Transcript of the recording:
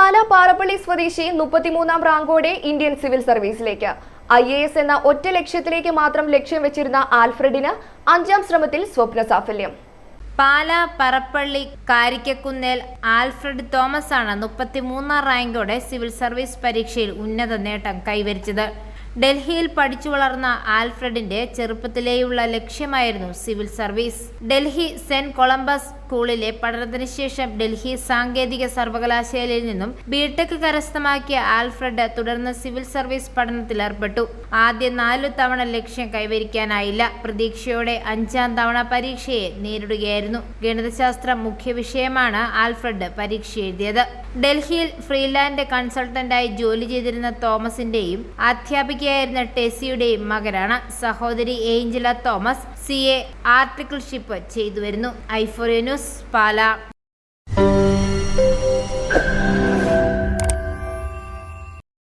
പാല പാറപ്പള്ളി സ്വദേശി മുപ്പത്തിമൂന്നാം റാങ്കോടെ ഇന്ത്യൻ സിവിൽ സർവീസിലേക്ക്. ഐ എ എസ് എന്ന ഒറ്റ ലക്ഷ്യത്തിലേക്ക് മാത്രം ലക്ഷ്യം വെച്ചിരുന്ന ആൽഫ്രഡിന് അഞ്ചാം ശ്രമത്തിൽ സ്വപ്ന സാഫല്യം. പാല പറപ്പള്ളി കാരിക്കക്കുന്നേൽ ആൽഫ്രഡ് തോമസ് ആണ് മുപ്പത്തിമൂന്നാം റാങ്കോടെ സിവിൽ സർവീസ് പരീക്ഷയിൽ ഉന്നത നേട്ടം കൈവരിച്ചത്. ഡൽഹിയിൽ പഠിച്ചു വളർന്ന ആൽഫ്രഡിന്റെ ചെറുപ്പത്തിലേയുള്ള ലക്ഷ്യമായിരുന്നു civil service. Delhi saint Columbus സ്കൂളിലെ പഠനത്തിന് ശേഷം ഡൽഹി സാങ്കേതിക സർവകലാശാലയിൽ നിന്നും ബിടെക് കരസ്ഥമാക്കിയ ആൽഫ്രഡ് തുടർന്ന് സിവിൽ സർവീസ് പഠനത്തിൽ ഏർപ്പെട്ടു. ആദ്യ നാലു തവണ ലക്ഷ്യം കൈവരിക്കാനായില്ല. പ്രതീക്ഷയോടെ അഞ്ചാം തവണ പരീക്ഷയെ നേരിടുകയായിരുന്നു. ഗണിതശാസ്ത്രം മുഖ്യ വിഷയമാണ് ആൽഫ്രഡ് പരീക്ഷ എഴുതിയത്. ഡൽഹിയിൽ ഫ്രീലാൻഡ് കൺസൾട്ടന്റായി ജോലി ചെയ്തിരുന്ന തോമസിന്റെയും അധ്യാപികയായിരുന്ന ടെസിയുടെയും മകനാണ് സഹോദരി Angela Thomas. C A articleship ചെയ്തു വരുന്നു ഐഫോറിയ ന്യൂസ് പാല.